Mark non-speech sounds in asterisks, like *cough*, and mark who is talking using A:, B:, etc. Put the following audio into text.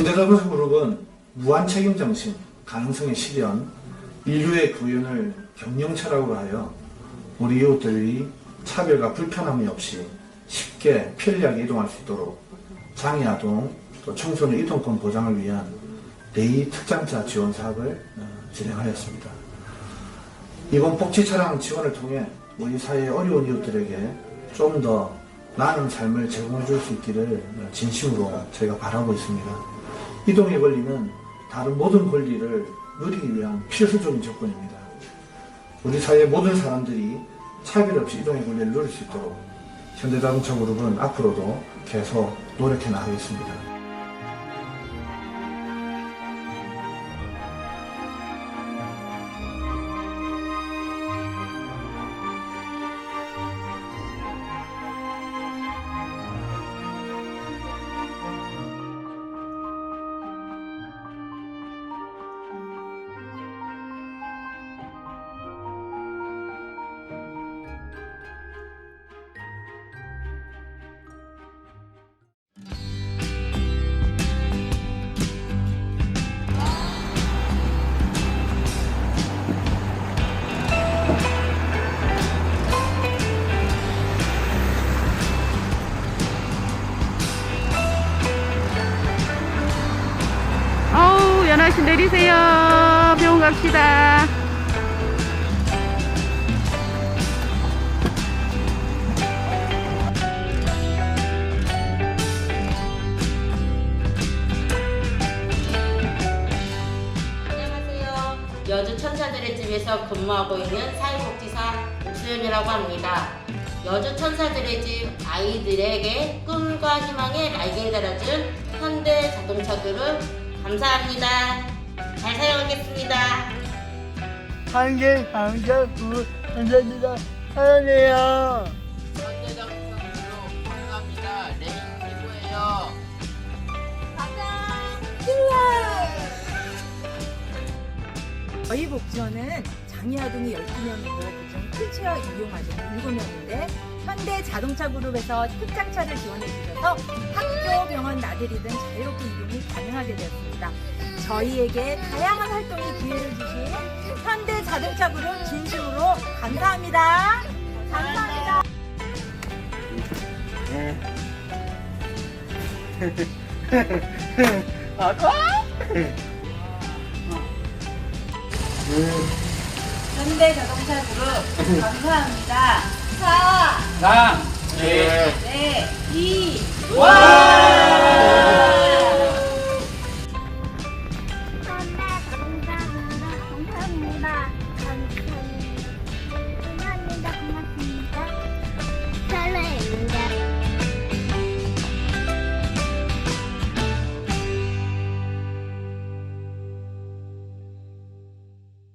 A: 현대자동차 그룹은 무한 책임 정신, 가능성의 실현, 인류의 구현을 경영철학으로 하여 우리 이웃들이 차별과 불편함이 없이 쉽게 편리하게 이동할 수 있도록 장애아동 또 청소년 이동권 보장을 위한 대의 특장차 지원 사업을 어, 진행하였습니다. 이번 복지 차량 지원을 통해 우리 사회의 어려운 이웃들에게 좀 더 나은 삶을 제공해 줄 수 있기를 진심으로 저희가 바라고 있습니다. 이동의 권리는 다른 모든 권리를 누리기 위한 필수적인 조건입니다. 우리 사회 모든 사람들이 차별 없이 이동의 권리를 누릴 수 있도록 현대자동차 그룹은 앞으로도 계속 노력해 나가겠습니다.
B: 어우, 연아 씨 내리세요. 병원 갑시다.
C: 안녕하세요. 여주 천사들의 집에서 근무하고 있는 사회복지사 옥수연이라고 합니다. 여주 천사들의 집 아이들에게 꿈과 희망의 날개를 달아준 현대 자동차 그룹 감사합니다. 잘 사용하겠습니다.
D: 한개 강자구 감사합니다. 사랑해요.
E: 감사합니다. 레인 최고예요.
F: 저희 복지원은 장애아동이 12명이고 보통 휠체어 이용 아동이 7명인데 현대 자동차 그룹에서 특장차를 지원해 주셔서 학교, 병원 나들이든 자유롭게 이용이 가능하게 되었습니다. 저희에게 다양한 활동에 기회를 주신 현대 자동차 그룹 진심으로 감사합니다. 감사합니다. *laughs* 현대 자동차 그룹 감사합니다. 4,
E: 상,
F: 네, 2,
E: 와! thank you